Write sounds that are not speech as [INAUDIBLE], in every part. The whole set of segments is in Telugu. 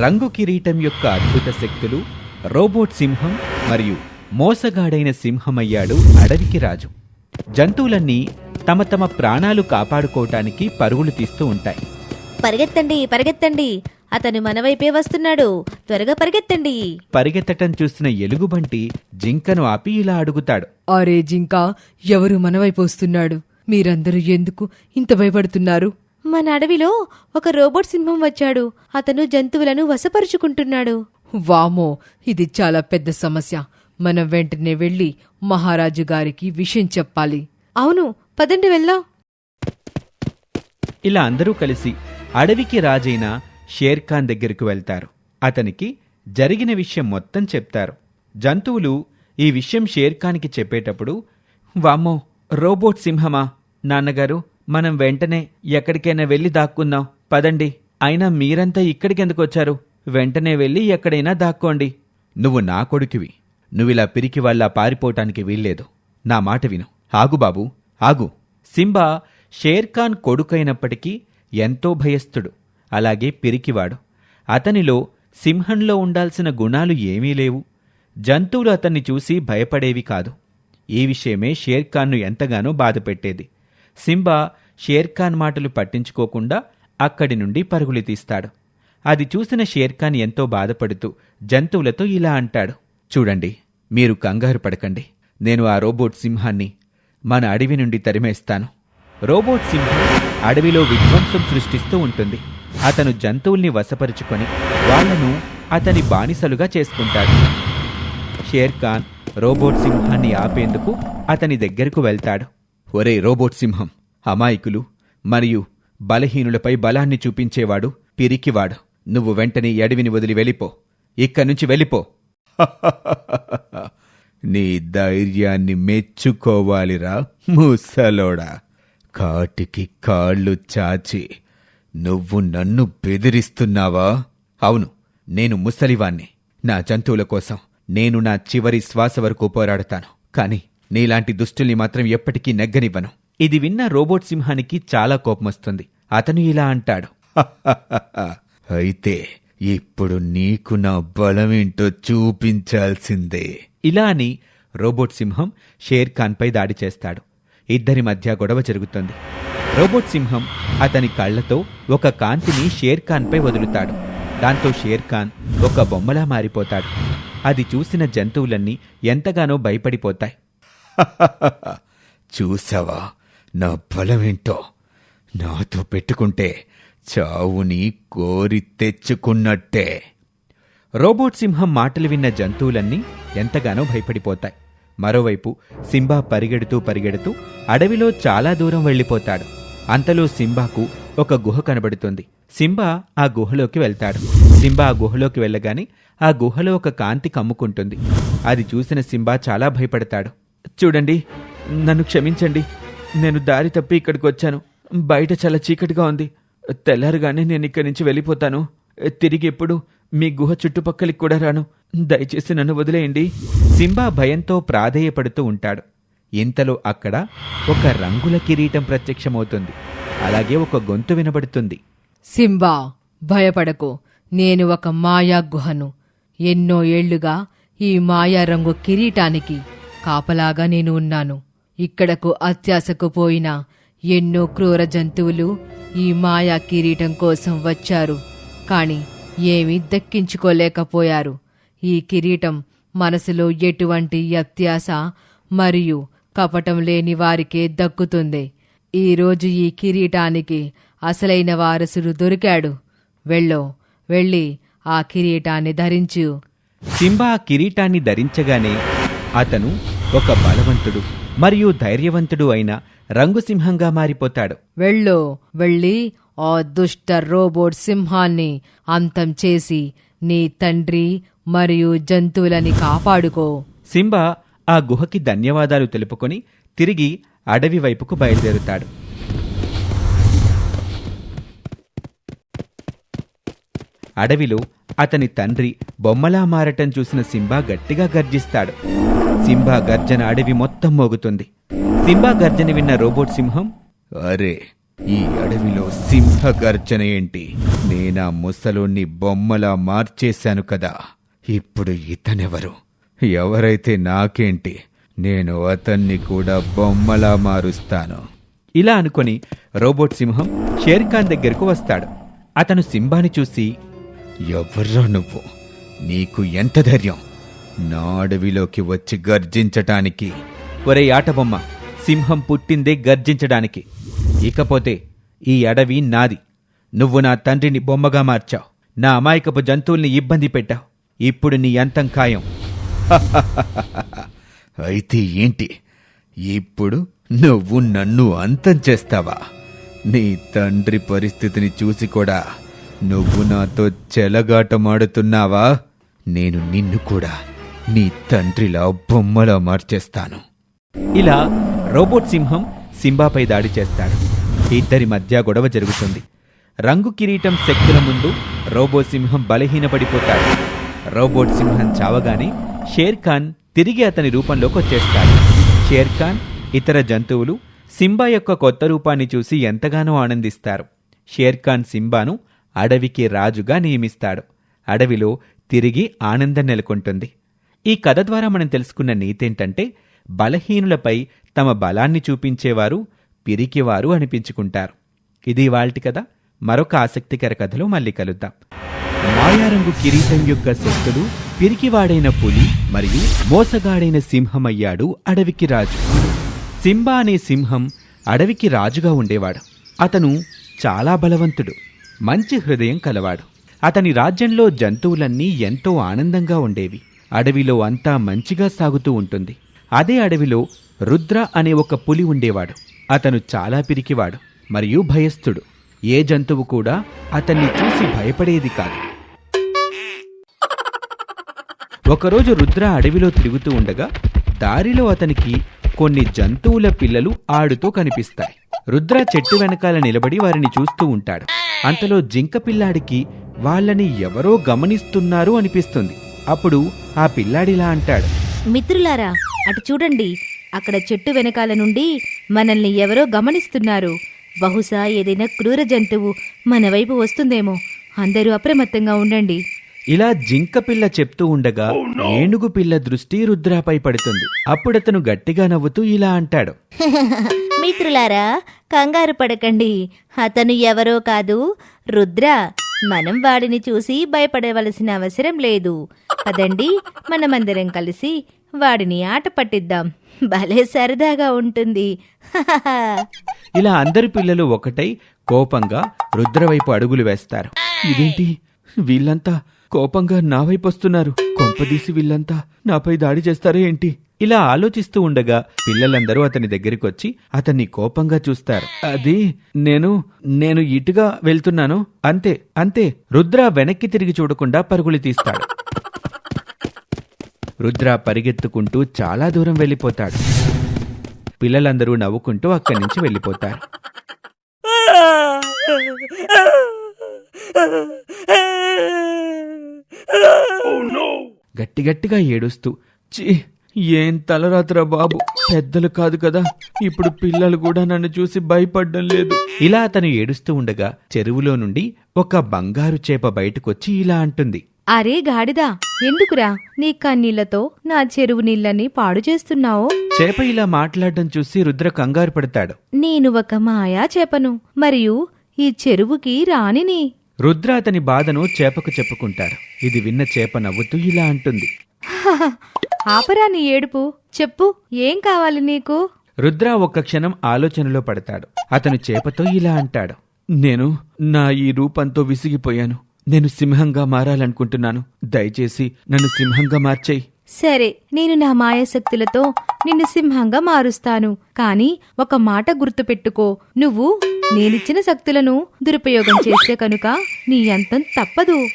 రంగు కిరీటం యొక్క అద్భుత శక్తులు రోబోట్ సింహం మరియు మోసగాడైన సింహమయ్యాడు అడవికి రాజు. జంతువులన్నీ తమ తమ ప్రాణాలు కాపాడుకోవటానికి పరుగులు తీస్తూ ఉంటాయి. పరిగెత్తండి పరిగెత్తండి. అతను మన వైపే వస్తున్నాడు. త్వరగా పరిగెత్తండి. పరిగెత్తటం చూసిన ఎలుగుబంటి జింకను ఆపి ఇలా అడుగుతాడు. అరే జింకా ఎవరు మన వైపు వస్తున్నాడు? మీరందరూ ఎందుకు ఇంత భయపడుతున్నారు? మన అడవిలో ఒక రోబోట్ సింహం వచ్చాడు. అతను జంతువులను వశపరుచుకుంటున్నాడు. వామో ఇది చాలా పెద్ద సమస్య. మనం వెంటనే వెళ్ళి మహారాజు గారికి విషయం చెప్పాలి. అవును పదండి వెళ్దాం. ఇలా అందరూ కలిసి అడవికి రాజైన షేర్ఖాన్ దగ్గరకు వెళ్తారు. అతనికి జరిగిన విషయం మొత్తం చెప్తారు. జంతువులు ఈ విషయం షేర్ఖాన్కి చెప్పేటప్పుడు వామ్మో రోబోట్ సింహమా నాన్నగారు? మనం వెంటనే ఎక్కడికైనా వెళ్ళి దాక్కుందాం. పదండి. అయినా మీరంతా ఇక్కడికెందుకు వచ్చారు వెంటనే వెళ్ళి ఎక్కడైనా దాక్కోండి. నువ్వు నా కొడుకువి. నువ్విలా పిరికి వాళ్ళ పారిపోవటానికి వీల్లేదు. నా మాట విను. ఆగు బాబు. ఆగు. సింబా షేర్ఖాన్ కొడుకైనప్పటికీ ఎంతో భయస్థుడు. అలాగే పిరికివాడు. అతనిలో సింహంలో ఉండాల్సిన గుణాలు ఏమీ లేవు. జంతువులు అతన్ని చూసి భయపడేవి కాదు. ఈ విషయమే షేర్ఖాన్ను ఎంతగానో బాధపెట్టేది. సింబా షేర్ఖాన్ మాటలు పట్టించుకోకుండా అక్కడి నుండి పరుగులు తీస్తాడు. అది చూసిన షేర్ఖాన్ ఎంతో బాధపడుతూ జంతువులతో ఇలా అంటాడు. చూడండి మీరు కంగారు పడకండి. నేను ఆ రోబోట్ సింహాన్ని మన అడవి నుండి తరిమేస్తాను. రోబోట్ సింహం అడవిలో విధ్వంసం సృష్టిస్తూ ఉంటుంది. అతను జంతువుల్ని వశపరుచుకొని వాళ్ళను అతని బానిసలుగా చేసుకుంటాడు. షేర్ఖాన్ రోబోట్ సింహాన్ని ఆపేందుకు అతని దగ్గరకు వెళ్తాడు. ఒరే రోబోట్ సింహం అమాయకులు మరియు బలహీనులపై బలాన్ని చూపించేవాడు పిరికివాడు. నువ్వు వెంటనే అడవిని వదిలి వెళ్ళిపో. ఇక్కడి నుంచి వెళ్ళిపో. [LAUGHS] నీ ధైర్యాన్ని మెచ్చుకోవాలిరా ముసలోడా. కాటికి కాళ్ళు చాచి నువ్వు నన్ను బెదిరిస్తున్నావా? అవును నేను ముసలివాణ్ణి. నా జంతువుల కోసం నేను నా చివరి శ్వాస వరకు పోరాడతాను. కాని నీలాంటి దుష్టుల్ని మాత్రం ఎప్పటికీ నెగ్గనివ్వను. ఇది విన్న రోబోట్ సింహానికి చాలా కోపమొస్తుంది. అతను ఇలా అంటాడు. [LAUGHS] అయితే ఇప్పుడు నీకు నా బలమేంటో చూపించాల్సిందే. ఇలా అని రోబోట్ సింహం షేర్ ఖాన్పై దాడి చేస్తాడు. ఇద్దరి మధ్య గొడవ జరుగుతుంది. రోబోట్ సింహం అతని కళ్ళతో ఒక కాంతిని షేర్ ఖాన్పై వదులుతాడు. దాంతో షేర్ ఖాన్ ఒక బొమ్మలా మారిపోతాడు. అది చూసిన జంతువులన్నీ ఎంతగానో భయపడిపోతాయి. [LAUGHS] చూసావా? నా బలమేంటో? నాతో పెట్టుకుంటే చావుని కోరి తెచ్చుకున్నట్టే. రోబోట్ సింహం మాటలు విన్న జంతువులన్నీ ఎంతగానో భయపడిపోతాయి. మరోవైపు సింబా పరిగెడుతూ పరిగెడుతూ అడవిలో చాలా దూరం వెళ్ళిపోతాడు. అంతలో సింబాకు ఒక గుహ కనబడుతుంది. సింబా ఆ గుహలోకి వెళ్తాడు. సింబా ఆ గుహలోకి వెళ్ళగానే ఆ గుహలో ఒక కాంతి కమ్ముకుంటుంది. అది చూసిన సింబా చాలా భయపడతాడు. చూడండి నన్ను క్షమించండి. నేను దారి తప్పి ఇక్కడికి వచ్చాను. బయట చాలా చీకటిగా ఉంది. తెల్లారుగానే నేను ఇక్కడి నుంచి వెళ్ళిపోతాను. తిరిగి ఎప్పుడు మీ గుహ చుట్టుపక్కలకి కూడా రాను. దయచేసి నన్ను వదిలేయండి. సింబా భయంతో ప్రాధేయపడుతూ ఉంటాడు. ఇంతలో అక్కడ ఒక రంగుల కిరీటం ప్రత్యక్షమవుతుంది. అలాగే ఒక గొంతు వినబడుతుంది. సింబా భయపడకు. నేను ఒక మాయా గుహను. ఎన్నో ఏళ్ళుగా ఈ మాయా రంగు కిరీటానికి కాపలాగా నేను ఉన్నాను. ఇక్కడకు అత్యాశకు పోయిన ఎన్నో క్రూర జంతువులు ఈ మాయా కిరీటం కోసం వచ్చారు. కాని ఏమీ దక్కించుకోలేకపోయారు. ఈ కిరీటం మనసులో ఎటువంటి అత్యాశ మరియు కపటం లేని వారికే దక్కుతుంది. ఈరోజు ఈ కిరీటానికి అసలైన వారసుడు దొరికాడు. వెళ్ళో వెళ్ళి ఆ కిరీటాన్ని ధరించు. సింబా ఆ కిరీటాన్ని ధరించగానే అతను ఒక బలవంతుడు మరియు ధైర్యవంతుడు అయిన రంగుసింహంగా మారిపోతాడు. వెళ్ళో వెళ్ళి ఆ దుష్ట రోబోట్ సింహాన్ని అంతం చేసి నీ తండ్రి మరియు జంతువులని కాపాడుకో. సింబా ఆ గుహకి ధన్యవాదాలు తెలుపుకొని తిరిగి అడవి వైపుకు బయలుదేరుతాడు. అడవిలో అతని తండ్రి బొమ్మలా మారటం చూసిన సింబా గట్టిగా గర్జిస్తాడు. సింబా గర్జన అడవి మొత్తం మోగుతుంది. సింబా గర్జన విన్న రోబోట్ సింహం అరే ఈ అడవిలో సింహ గర్జన ఏంటి? నేనా ముసలోణ్ణి బొమ్మలా మార్చేశాను కదా. ఇప్పుడు ఇతనెవరు? ఎవరైతే నాకేంటి? నేను అతన్ని కూడా బొమ్మలా మారుస్తాను. ఇలా అనుకొని రోబోట్ సింహం షేర్ఖాన్ దగ్గరకు వస్తాడు. అతను సింబాని చూసి ఎవర్రా నువ్వు? నీకు ఎంత ధైర్యం? నా అడవిలోకి వచ్చి గర్జించటానికి. ఒరే ఆటబొమ్మ సింహం పుట్టిందే గర్జించడానికి. ఇకపోతే ఈ అడవి నాది. నువ్వు నా తండ్రిని బొమ్మగా మార్చావు. నా అమాయకపు జంతువుల్ని ఇబ్బంది పెట్టావు. ఇప్పుడు నీ అంతం ఖాయం. [LAUGHS] అయితే ఏంటి? ఇప్పుడు నువ్వు నన్ను అంతం చేస్తావా? నీ తండ్రి పరిస్థితిని చూసి కూడా నువ్వు నాతో చెలగాటమాడుతున్నావా? నేను నిన్ను కూడా నీ తండ్రిలా బొమ్మలా మార్చేస్తాను. ఇలా రోబోట్ సింహం సింబాపై దాడి చేస్తాడు. ఇద్దరి మధ్య గొడవ జరుగుతుంది. రంగు కిరీటం శక్తుల ముందు రోబో సింహం బలహీనపడిపోతాడు. రోబోట్ సింహం చావగానే షేర్ ఖాన్ తిరిగి అతని రూపంలోకి వచ్చేస్తాడు. షేర్ ఖాన్ ఇతర జంతువులు సింబా యొక్క కొత్త రూపాన్ని చూసి ఎంతగానో ఆనందిస్తారు. షేర్ ఖాన్ సింబాను అడవికి రాజుగా నియమిస్తాడు. అడవిలో తిరిగి ఆనందం నెలకొంటుంది. ఈ కథ ద్వారా మనం తెలుసుకున్న నీతేంటంటే బలహీనులపై తమ బలాన్ని చూపించేవారు పిరికివారు అనిపించుకుంటారు. ఇది వాల్టి కథ. మరొక ఆసక్తికర కథలో మళ్ళీ కలుద్దాం. మాయారంగు కిరీటం యొక్క శక్తుడు పిరికివాడైన పులి మరియు మోసగాడైన సింహమయ్యాడు అడవికి రాజు. సింబా అనే సింహం అడవికి రాజుగా ఉండేవాడు. అతను చాలా బలవంతుడు. మంచి హృదయం కలవాడు. అతని రాజ్యంలో జంతువులన్నీ ఎంతో ఆనందంగా ఉండేవి. అడవిలో అంతా మంచిగా సాగుతూ ఉంటుంది. అదే అడవిలో రుద్ర అనే ఒక పులి ఉండేవాడు. అతను చాలా పిరికివాడు మరియు భయస్థుడు. ఏ జంతువు కూడా అతన్ని చూసి భయపడేది కాదు. ఒకరోజు రుద్ర అడవిలో తిరుగుతూ ఉండగా దారిలో అతనికి కొన్ని జంతువుల పిల్లలు ఆడుతూ కనిపిస్తాయి. రుద్ర చెట్టు వెనకాల నిలబడి వారిని చూస్తూ ఉంటాడు. అంతలో జింక పిల్లాడికి వాళ్ళని ఎవరో గమనిస్తున్నారు అనిపిస్తుంది. అప్పుడు ఆ పిల్లాడిలా అంటాడు. మిత్రులారా అటు చూడండి. అక్కడ చెట్టు వెనకాల నుండి మనల్ని ఎవరో గమనిస్తున్నారు. బహుశా ఏదైనా క్రూర జంతువు మన వైపు వస్తుందేమో. అందరూ అప్రమత్తంగా ఉండండి. ఇలా జింక పిల్ల చెప్తూ ఉండగా ఏనుగు పిల్ల దృష్టి రుద్రాపై పడుతుంది. అప్పుడతను గట్టిగా నవ్వుతూ ఇలా అంటాడు. [LAUGHS] మిత్రులారా కంగారు పడకండి. అతను ఎవరో కాదు. రుద్ర మనం వాడిని చూసి భయపడవలసిన అవసరం లేదు. పదండి మనమందరం కలిసి వాడిని ఆట పట్టిద్దాం. భలే సరదాగా ఉంటుంది. ఇలా అందరి పిల్లలు ఒకటై కోపంగా రుద్రవైపు అడుగులు వేస్తారు. ఇదేంటి? వీళ్ళంతా కోపంగా నా వైపు వస్తున్నారు. కొంపదీసి వీళ్ళంతా నాపై దాడి చేస్తారో ఏంటి? ఇలా ఆలోచిస్తూ ఉండగా పిల్లలందరూ అతని దగ్గరికి వచ్చి అతన్ని కోపంగా చూస్తారు. అది నేను నేను ఇటుగా వెళ్తున్నాను. అంతే అంతే. రుద్ర వెనక్కి తిరిగి చూడకుండా పరుగులు తీస్తాడు. రుద్ర పరిగెత్తుకుంటూ చాలా దూరం వెళ్ళిపోతాడు. పిల్లలందరూ నవ్వుకుంటూ అక్కడి నుంచి వెళ్ళిపోతారు. గట్టి గట్టిగా ఏడుస్తూ చి ఏం తలరాత్రా బాబు? పెద్దలు కాదు కదా. ఇప్పుడు పిల్లలు కూడా నన్ను చూసి భయపడ్డం లేదు. ఇలా అతను ఏడుస్తూ ఉండగా చెరువులో నుండి ఒక బంగారు చేప బయటకొచ్చి ఇలా అంటుంది. అరే గాడిదా ఎందుకురా నీ కన్నీళ్ళతో నా చెరువు నీళ్ళని పాడు చేస్తున్నావో? చేప ఇలా మాట్లాడడం చూసి రుద్ర కంగారు పడతాడు. నేను ఒక మాయా చేపను మరియు ఈ చెరువుకి రాణిని. రుద్ర అతని బాధను చేపకు చెప్పుకుంటాడు ఇది విన్న చేప నవ్వుతూ ఇలా అంటుంది. ఆపరా నీ ఏడుపు. చెప్పు ఏం కావాలి నీకు? రుద్ర ఒక్క క్షణం ఆలోచనలో పడతాడు. అతను చేపతో ఇలా అంటాడు. నేను నా ఈ రూపంతో విసిగిపోయాను. నేను సింహంగా మారాలనుకుంటున్నాను. దయచేసి నన్ను సింహంగా మార్చేయి. సరే నేను నా మాయాశక్తులతో నిన్ను సింహంగా మారుస్తాను. కాని ఒక మాట గుర్తుపెట్టుకో. నువ్వు నేనిచ్చిన శక్తులను దురుపయోగం చేస్తే కనుక నీ అంతం తప్పదు.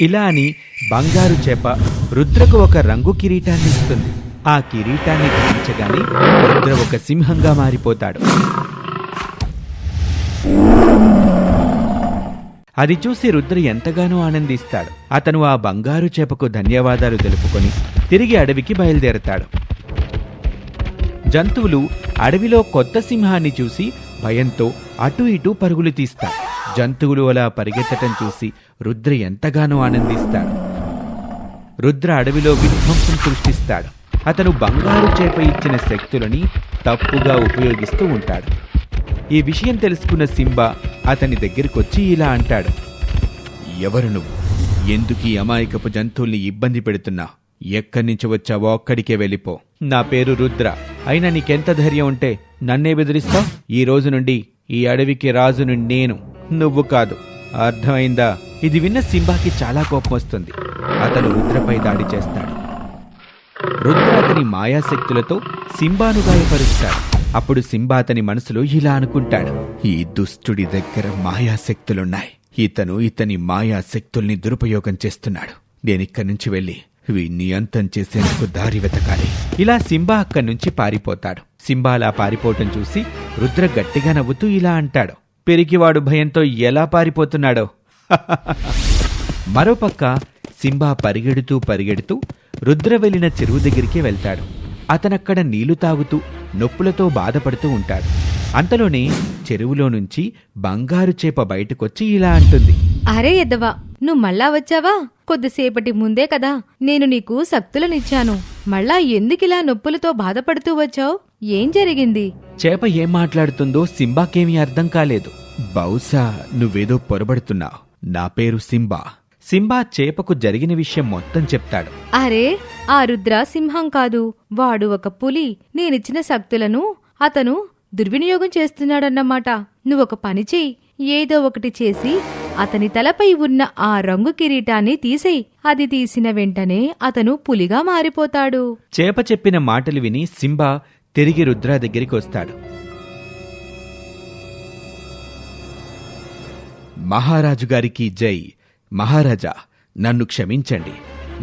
ఇలా అని బంగారు చేప రుద్రకు ఒక రంగు కిరీటాన్ని ఇస్తుంది. ఆ కిరీటాన్ని ధరించగానే రుద్ర ఒక సింహంగా మారిపోతాడు. అది చూసి రుద్ర ఎంతగానో ఆనందిస్తాడు. అతను ఆ బంగారు చేపకు ధన్యవాదాలు తెలుపుకొని తిరిగి అడవికి బయలుదేరతాడు. జంతువులు అడవిలో కొత్త సింహాన్ని చూసి భయంతో అటు ఇటు పరుగులు తీస్తాయి. జంతువులు అలా పరిగెత్తటం చూసి రుద్ర ఎంతగానో ఆనందిస్తాడు. రుద్ర అడవిలో విధ్వంసం సృష్టిస్తాడు. అతను బంగారు చేప ఇచ్చిన శక్తులని తప్పుగా ఉపయోగిస్తూ ఉంటాడు. ఈ విషయం తెలుసుకున్న సింబా అతని దగ్గరికొచ్చి ఇలా అంటాడు. ఎవరు నువ్వు? ఎందుకు ఈ అమాయకపు జంతువుల్ని ఇబ్బంది పెడుతున్నా? ఎక్కడి నుంచి వచ్చావో అక్కడికే వెళ్ళిపో. నా పేరు రుద్ర. అయినా నీకెంత ధైర్యం ఉంటే నన్నే బెదిరిస్తావు? ఈ రోజు నుండి ఈ అడవికి రాజును నేను. నువ్వు కాదు. అర్థమైందా? ఇది విన్న సింబాకి చాలా కోపం వస్తుంది. అతను రుద్రపై దాడి చేస్తాడు. రుద్ర అతని మాయాశక్తులతో సింబాను గాయపరుస్తాడు. అప్పుడు సింబా అతని మనసులో ఇలా అనుకుంటాడు. ఈ దుష్టుడి దగ్గర మాయాశక్తులున్నాయి. ఇతను ఇతని మాయాశక్తుల్ని దురుపయోగం చేస్తున్నాడు. నేనిక్కడి నుంచి వెళ్ళి వీణ్ణి అంతం చేసేందుకు దారి వెతకాలి. ఇలా సింబా అక్కడి నుంచి పారిపోతాడు. సింబా అలా పారిపోవటం చూసి రుద్ర గట్టిగా నవ్వుతూ ఇలా అంటాడు. పెరిగివాడు భయంతో ఎలా పారిపోతున్నాడో. మరోపక్క సింబా పరిగెడుతూ పరిగెడుతూ రుద్ర వెళ్ళిన చెరువు దగ్గరికి వెళ్తాడు. అతనక్కడ నీళ్ళు తాగుతూ నొప్పులతో బాధపడుతూ ఉంటాడు. అంతలోనే చెరువులో నుంచి బంగారు చేప బయటకొచ్చి ఇలా అంటుంది. అరే ఎద్దవా నువ్వు మళ్ళా వచ్చావా? కొద్దిసేపటి ముందే కదా నేను నీకు శక్తులనిచ్చాను మళ్ళా ఎందుకిలా నొప్పులతో బాధపడుతూ వచ్చావు? ఏం జరిగింది? చేప ఏం మాట్లాడుతుందో సింబాకేమీ అర్థం కాలేదు. బహుశా నువ్వేదో పొరబడుతున్నావు నా పేరు సింబా. సింబా చేపకు జరిగిన విషయం మొత్తం చెప్తాడు. అరే ఆ రుద్ర సింహం కాదు. వాడు ఒక పులి. నేనిచ్చిన శక్తులను అతను దుర్వినియోగం చేస్తున్నాడన్నమాట. నువ్వొక పని చెయ్యి. ఏదో ఒకటి చేసి అతని తలపై ఉన్న ఆ రంగు కిరీటాన్ని తీసేయ్. అది తీసిన వెంటనే అతను పులిగా మారిపోతాడు. చేప చెప్పిన మాటలు విని సింబా తిరిగి రుద్ర దగ్గరికి వస్తాడు. మహారాజు గారికి జై. మహారాజా నన్ను క్షమించండి.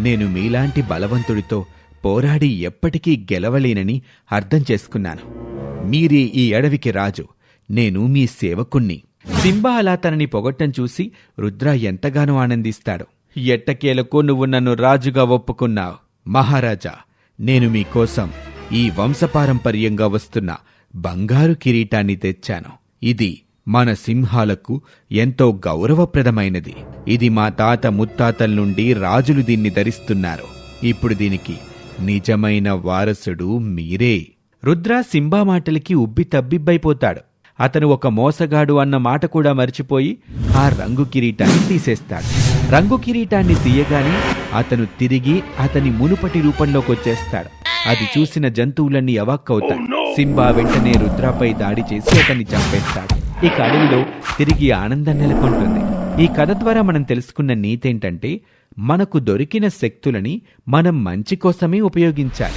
నేను మీలాంటి బలవంతుడితో పోరాడి ఎప్పటికీ గెలవలేనని అర్థం చేసుకున్నాను. మీరే ఈ అడవికి రాజు. నేను మీ సేవకుణ్ణి. సింబా అలా తనని పొగట్టం చూసి రుద్ర ఎంతగానో ఆనందిస్తాడు. ఎట్టకేలకు నువ్వు నన్ను రాజుగా ఒప్పుకున్నావు. మహారాజా నేను మీకోసం ఈ వంశపారంపర్యంగా వస్తున్న బంగారు కిరీటాన్ని తెచ్చాను. ఇది మన సింహాలకు ఎంతో గౌరవప్రదమైనది. ఇది మా తాత ముత్తాతల నుండి రాజులు దీన్ని ధరిస్తున్నారు. ఇప్పుడు దీనికి నిజమైన వారసుడు మీరే. రుద్ర సింబా మాటలకి ఉబ్బి తబ్బిబ్బైపోతాడు. అతను ఒక మోసగాడు అన్న మాట కూడా మర్చిపోయి ఆ రంగు కిరీటాన్ని తీసేస్తాడు. రంగు కిరీటాన్ని తీయగానే అతను తిరిగి అతని మునుపటి రూపంలోకి వచ్చేస్తాడు అది చూసిన జంతువులన్నీ అవాక్కవుతాయి. సింబా వెంటనే రుద్రపై దాడి చేసి అతన్ని చంపేస్తాడు. ఇక అడవిలో తిరిగి ఆనందం నెలకొంటుంది. ఈ కథ ద్వారా మనం తెలుసుకున్న నీతేంటంటే మనకు దొరికిన శక్తులని మనం మంచి కోసమే ఉపయోగించాలి.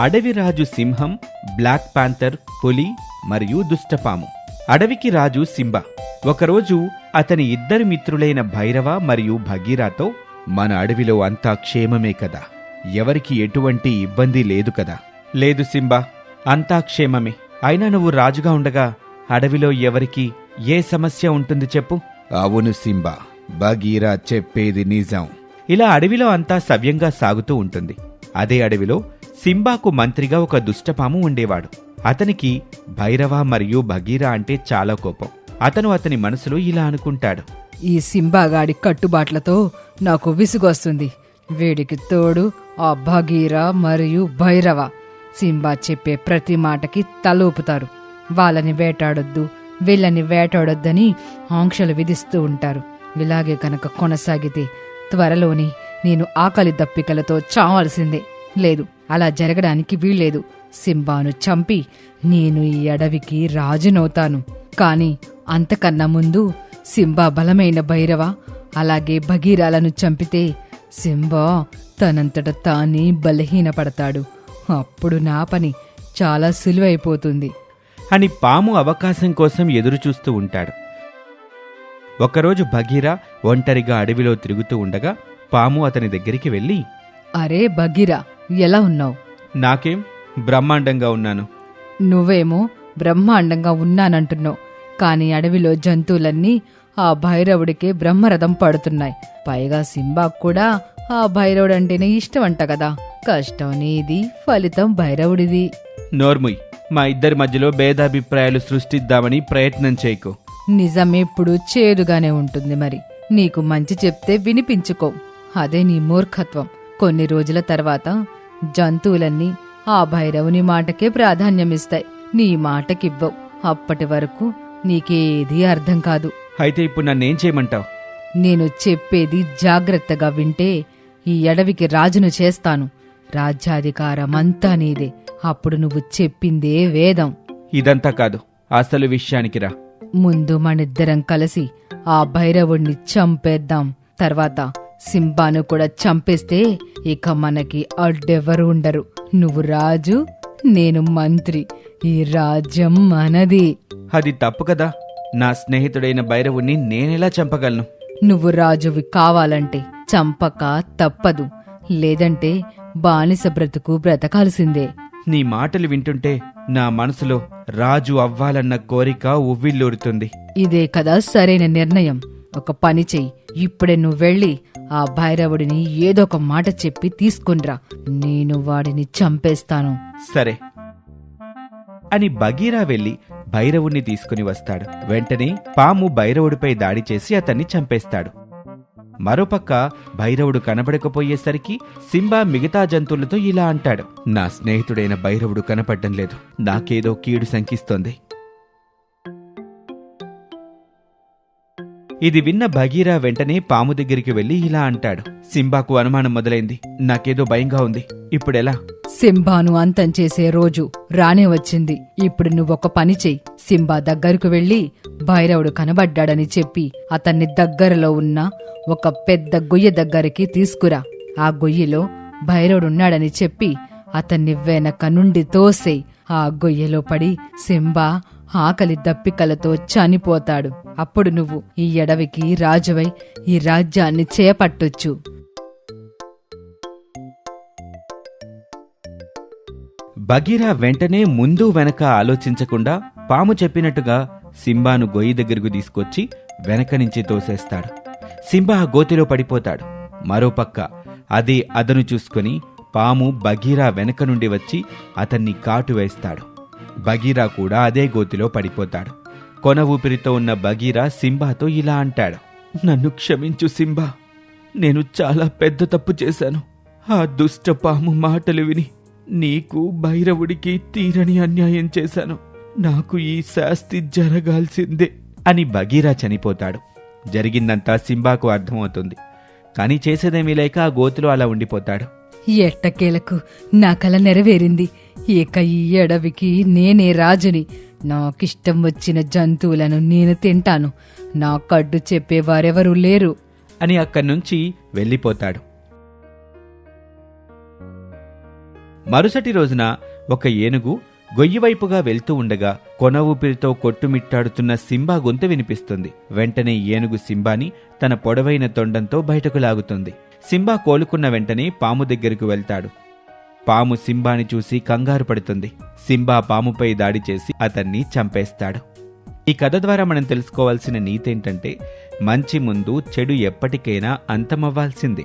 అడవి రాజు సింహం బ్లాక్ పాంథర్ పులి మరియు దుష్టపాము. అడవికి రాజు సింబా. ఒకరోజు అతని ఇద్దరు మిత్రులైన భైరవ మరియు భగీరాతో మన అడవిలో అంతా క్షేమమే కదా. ఎవరికి ఎటువంటి ఇబ్బంది లేదు కదా. లేదు సింబా అంతా క్షేమమే. అయినా నువ్వు రాజుగా ఉండగా అడవిలో ఎవరికి ఏ సమస్య ఉంటుంది చెప్పు. అవును సింబా భగీరా చెప్పేది నిజం. ఇలా అడవిలో అంతా సవ్యంగా సాగుతూ ఉంటుంది. అదే అడవిలో సింబాకు మంత్రిగా ఒక దుష్టపాము ఉండేవాడు. అతనికి భైరవ మరియు భగీరా అంటే చాలా కోపం. అతను అతని మనసులో ఇలా అనుకుంటాడు. ఈ సింబాగాడి కట్టుబాట్లతో నాకు విసుగొస్తుంది. వీడికి తోడు ఆ భగీర మరియు భైరవ. సింబా చెప్పే ప్రతి మాటకి తలూపుతారు. వాళ్ళని వేటాడొద్దు వీళ్ళని వేటాడొద్దని ఆంక్షలు విధిస్తూ ఉంటారు. ఇలాగే కనుక కొనసాగితే త్వరలోని నేను ఆకలి దప్పికలతో చావాల్సిందే. లేదు అలా జరగడానికి వీల్లేదు. సింబాను చంపి నేను ఈ అడవికి రాజునవుతాను. కాని అంతకన్నా ముందు సింబా బలమైన భైరవ అలాగే భగీరాలను చంపితే సింబా తనంతట తానే బలహీనపడతాడు. అప్పుడు నా పని చాలా సులువైపోతుంది. అని పాము అవకాశం కోసం ఎదురుచూస్తూ ఉంటాడు. ఒకరోజు భగీర ఒంటరిగా అడవిలో తిరుగుతూ ఉండగా పాము అతని దగ్గరికి వెళ్ళి అరే భగీరా ఎలా ఉన్నావు? నాకేం? బ్రహ్మాండంగా ఉన్నాను. నువ్వేమో బ్రహ్మాండంగా ఉన్నానంటున్నావు. కాని అడవిలో జంతువులన్నీ ఆ భైరవుడికే బ్రహ్మరథం పడుతున్నాయి. పైగా సింబా కూడా ఆ భైరవుడంటేనే ఇష్టమంట కదా. కష్టం నీది ఫలితం భైరవుడిది. నోర్ముయ్ మా ఇద్దరి మధ్యలో భేదాభిప్రాయాలు సృష్టిద్దామని ప్రయత్నం చేయకు. నిజమెప్పుడు చేదుగానే ఉంటుంది మరి. నీకు మంచి చెప్తే వినిపించుకో. అదే నీ మూర్ఖత్వం. కొన్ని రోజుల తర్వాత జంతువులన్నీ ఆ భైరవుని మాటకే ప్రాధాన్యమిస్తాయి. నీ మాటకివ్వవు. అప్పటి వరకు నీకేదీ అర్థం కాదు. అయితే ఇప్పుడు నన్నేం చేయమంటావు? నేను చెప్పేది జాగ్రత్తగా వింటే ఈ అడవికి రాజును చేస్తాను. రాజ్యాధికారమంతా నీదే. అప్పుడు నువ్వు చెప్పిందే వేదం. ఇదంతా కాదు. అసలు విషయానికి రా. ముందు మనిద్దరం కలిసి ఆ భైరవుణ్ణి చంపేద్దాం. తర్వాత సింబాను కూడా చంపేస్తే ఇక మనకి అడ్డెవరు ఉండరు. నువ్వు రాజు నేను మంత్రి. ఈ రాజ్యం మనది. అది తప్పు కదా? నా స్నేహితుడైన భైరవుణ్ణి నేనెలా చంపగలను? నువ్వు రాజువి కావాలంటే చంపక తప్పదు. లేదంటే బానిస బ్రతుకు బ్రతకాల్సిందే. నీ మాటలు వింటుంటే నా మనసులో రాజు అవ్వాలన్న కోరిక ఉవ్విల్లూరుతుంది ఇదే కదా సరైన నిర్ణయం. ఒక పని చెయ్యి. ఇప్పుడే నువ్వు వెళ్ళి ఆ భైరవుడిని ఏదో ఒక మాట చెప్పి తీసుకునిరా. నేను వాడిని చంపేస్తాను. సరే. అని బగీరా వెళ్ళి భైరవుణ్ణి తీసుకుని వస్తాడు. వెంటనే పాము భైరవుడిపై దాడి చేసి అతన్ని చంపేస్తాడు. మరోపక్క భైరవుడు కనబడకపోయేసరికి సింబా మిగతా జంతువులతో ఇలా అంటాడు. నా స్నేహితుడైన భైరవుడు కనపడ్డం లేదు. నాకేదో కీడు శంకిస్తోంది. ఇది విన్న భగీరా వెంటనే పాము దగ్గరికి వెళ్ళి ఇలా అంటాడు. సింబాకు అనుమానం మొదలైంది. నాకేదో భయంగా ఉంది. ఇప్పుడెలా? సింబాను అంతం చేసే రోజు రానే వచ్చింది. ఇప్పుడు నువ్వొక పని చెయ్యి. సింబా దగ్గరకు వెళ్ళి భైరవుడు కనబడ్డాడని చెప్పి అతన్ని దగ్గరలో ఉన్న ఒక పెద్ద గొయ్య దగ్గరికి తీసుకురా. ఆ గొయ్యిలో భైరవుడున్నాడని చెప్పి అతన్ని వెనక నుండి తోసే ఆ గొయ్యలో పడి సింబా ఆకలి దప్పికలతో చనిపోతాడు. అప్పుడు నువ్వు ఈ ఎడవికి రాజువై ఈ రాజ్యాన్ని చేపట్టొచ్చు. బగీరా వెంటనే ముందు వెనక ఆలోచించకుండా పాము చెప్పినట్టుగా సింబాను గొయ్యి దగ్గరకు తీసుకొచ్చి వెనక నుంచి తోసేస్తాడు. సింబా గోతిలో పడిపోతాడు. మరోపక్క అదే అదను చూసుకొని పాము బగీరా వెనక నుండి వచ్చి అతన్ని కాటు వేస్తాడు. బగీరా కూడా అదే గోతిలో పడిపోతాడు. కొన ఊపిరితో ఉన్న బగీరా సింబాతో ఇలా అంటాడు. నన్ను క్షమించు సింబా. నేను చాలా పెద్ద తప్పు చేశాను. ఆ దుష్ట పాము మాటలు విని నీకు భైరవుడికి తీరని అన్యాయం చేశాను. నాకు ఈ శాస్తి జరగాల్సిందే. అని బగీరా చనిపోతాడు. జరిగిందంతా సింబాకు అర్థమవుతుంది. కానీ చేసేదేమీ లేక ఆ గోతిలో అలా ఉండిపోతాడు. ఎట్టకేలకు నా కల నెరవేరింది. ఇక ఈ అడవికి నేనే రాజుని. నాకిష్టం వచ్చిన జంతువులను నేను తింటాను. నా కడ్డు చెప్పేవారెవరూ లేరు. అని అక్కడి నుంచి వెళ్ళిపోతాడు. మరుసటి రోజున ఒక ఏనుగు గొయ్యివైపుగా వెళ్తూ ఉండగా కొన ఊపిరితో కొట్టుమిట్టాడుతున్న సింబా గొంతు వినిపిస్తుంది. వెంటనే ఏనుగు సింబాని తన పొడవైన తొండంతో బయటకు లాగుతుంది. సింబా కోలుకున్న వెంటనే పాము దగ్గరకు వెళ్తాడు. పాము సింబాని చూసి కంగారు పడుతుంది. సింబా పాముపై దాడి చేసి అతన్ని చంపేస్తాడు. ఈ కథ ద్వారా మనం తెలుసుకోవాల్సిన నీతేంటంటే మంచి ముందు చెడు ఎప్పటికైనా అంతమవ్వాల్సిందే.